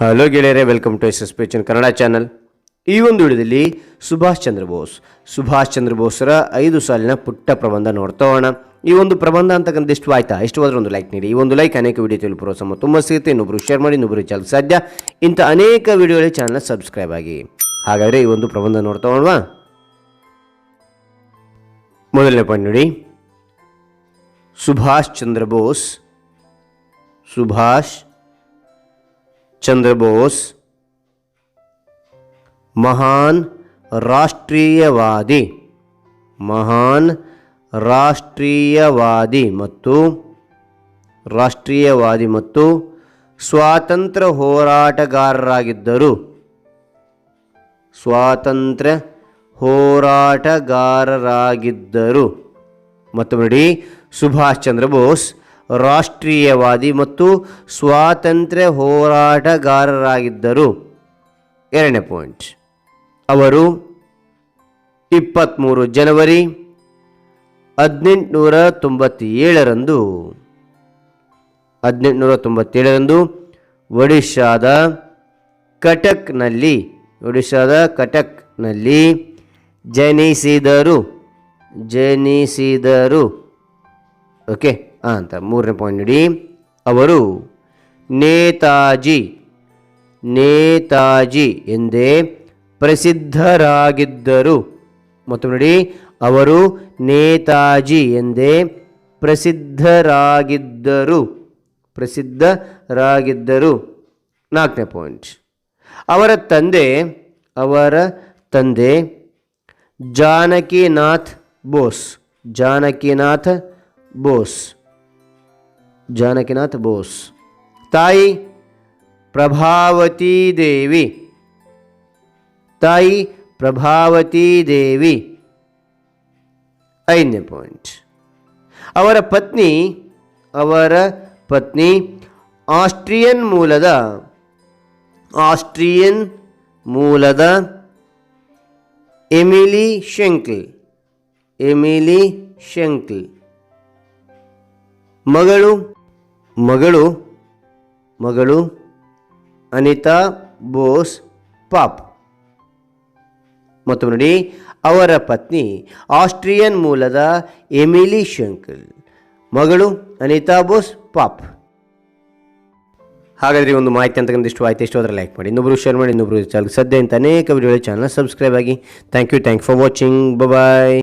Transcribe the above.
Hello ಗೆಳೆಯರೇ welcome to S S P Kannada channel ಈ ಒಂದು ವಿಡಿಯೋದಲ್ಲಿ ಸುಭಾಷ್ ಚಂದ್ರ ಬೋಸ್. ಸುಭಾಷ್ ಚಂದ್ರ ಬೋಸ್ರ ಐದು ಸಾಲಿನ ಪುಟ್ಟ ಪ್ರಬಂಧ ನೋಡ್ತಾ ಹೋಗೋಣ. ಈ ಒಂದು ಪ್ರಬಂಧ ಅಂತಕ್ಕಂಥ ಇಷ್ಟು ಆಯ್ತಾ? ಇಷ್ಟವಾದ್ರೆ ಒಂದು ಲೈಕ್ ನೀಡಿ. ಈ ಒಂದು ಲೈಕ್ ಅನೇಕ ವಿಡಿಯೋ ತಿಳಿದು ಸಮ ತುಂಬ ಸಿಗುತ್ತೆ. ಇನ್ನೊಬ್ಬರು ಶೇರ್ ಮಾಡಿ ಇನ್ನೊಬ್ಬರು ಚಾನಲ್ ಸಾಧ್ಯ. ಇಂಥ ಅನೇಕ ವಿಡಿಯೋಗಳಿಗೆ ಚಾನಲ್ ಸಬ್ಸ್ಕ್ರೈಬ್ ಆಗಿ. ಹಾಗಾದರೆ ಈ ಒಂದು ಪ್ರಬಂಧ ನೋಡ್ತಾ ಹೋಣವಾ ಮೊದಲನೇ ಪಾಯಿಂಟ್ ನೋಡಿ. ಸುಭಾಷ್ ಚಂದ್ರ ಬೋಸ್. ಸುಭಾಷ್ ಚಂದ್ರ ಬೋಸ್ ಮಹಾನ್ ರಾಷ್ಟ್ರೀಯವಾದಿ. ಮಹಾನ್ ರಾಷ್ಟ್ರೀಯವಾದಿ ಮತ್ತು ರಾಷ್ಟ್ರೀಯವಾದಿ ಮತ್ತು ಸ್ವಾತಂತ್ರ್ಯ ಹೋರಾಟಗಾರರಾಗಿದ್ದರು. ಸ್ವಾತಂತ್ರ್ಯ ಹೋರಾಟಗಾರರಾಗಿದ್ದರು. ಮತ್ತು ನೋಡಿ, ಸುಭಾಷ್ ಚಂದ್ರ ಬೋಸ್ ರಾಷ್ಟ್ರೀಯವಾದಿ ಮತ್ತು ಸ್ವಾತಂತ್ರ್ಯ ಹೋರಾಟಗಾರರಾಗಿದ್ದರು. ಎರಡನೇ ಪಾಯಿಂಟ್. ಅವರು ಇಪ್ಪತ್ತ್ಮೂರು ಜನವರಿ ಹದಿನೆಂಟುನೂರ ತೊಂಬತ್ತೇಳರಂದು ಹದಿನೆಂಟುನೂರ ತೊಂಬತ್ತೇಳರಂದು ಒಡಿಶಾದ ಕಟಕ್ನಲ್ಲಿ ಒಡಿಶಾದ ಕಟಕ್ನಲ್ಲಿ ಜನಿಸಿದರು ಜನಿಸಿದರು. ಓಕೆ. ಅಂತ ಮೂರನೇ ಪಾಯಿಂಟ್ ನೋಡಿ. ಅವರು, ನೇತಾಜಿ ನೇತಾಜಿ ಎಂದೇ ಪ್ರಸಿದ್ಧರಾಗಿದ್ದರು. ಮತ್ತು ನೋಡಿ, ಅವರು ನೇತಾಜಿ ಎಂದೇ ಪ್ರಸಿದ್ಧರಾಗಿದ್ದರು ಪ್ರಸಿದ್ಧರಾಗಿದ್ದರು. ನಾಲ್ಕನೇ ಪಾಯಿಂಟ್ ಅವರ ತಂದೆ ಅವರ ತಂದೆ ಜಾನಕಿನಾಥ್ ಬೋಸ್ ಜಾನಕಿನಾಥ್ ಬೋಸ್. ಜಾನಕಿನಾಥ್ ಬೋಸ್. ತಾಯಿ ಪ್ರಭಾವತಿ ದೇವಿ. ತಾಯಿ ಪ್ರಭಾವತಿ ದೇವಿ. ಐದನೇ ಪಾಯಿಂಟ್. ಅವರ ಪತ್ನಿ ಅವರ ಪತ್ನಿ ಆಸ್ಟ್ರಿಯನ್ ಮೂಲದ ಆಸ್ಟ್ರಿಯನ್ ಮೂಲದ ಎಮಿಲಿ ಶೆಂಕ್ಲ್. ಎಮಿಲಿ ಶೆಂಕ್ಲ್. ಮಗಳು ಮಗಳು ಮಗಳು, ಅನಿತಾ ಬೋಸ್ ಪಾಪ್. ಮತ್ತು ನೋಡಿ, ಅವರ ಪತ್ನಿ ಆಸ್ಟ್ರಿಯನ್ ಮೂಲದ ಎಮಿಲಿ ಶಂಕಲ್, ಮಗಳು ಅನಿತಾ ಬೋಸ್ ಪಾಪ್. ಹಾಗಾದರೆ ಒಂದು ಮಾಹಿತಿ ಅಂತಕ್ಕಂಥ ಇಷ್ಟು ಆಯ್ತು. ಇಷ್ಟು ಅದರ ಲೈಕ್ ಮಾಡಿ ಇನ್ನೊಬ್ಬರು ಶೇರ್ ಮಾಡಿ ಇನ್ನೊಬ್ಬರು ಚಾನಲ್ ಸದ್ಯ ಅಂತ ಅನೇಕ ಚಾನಲ್ ಸಬ್ಸ್ಕ್ರೈಬ್ ಆಗಿ. Thank you thank for watching bye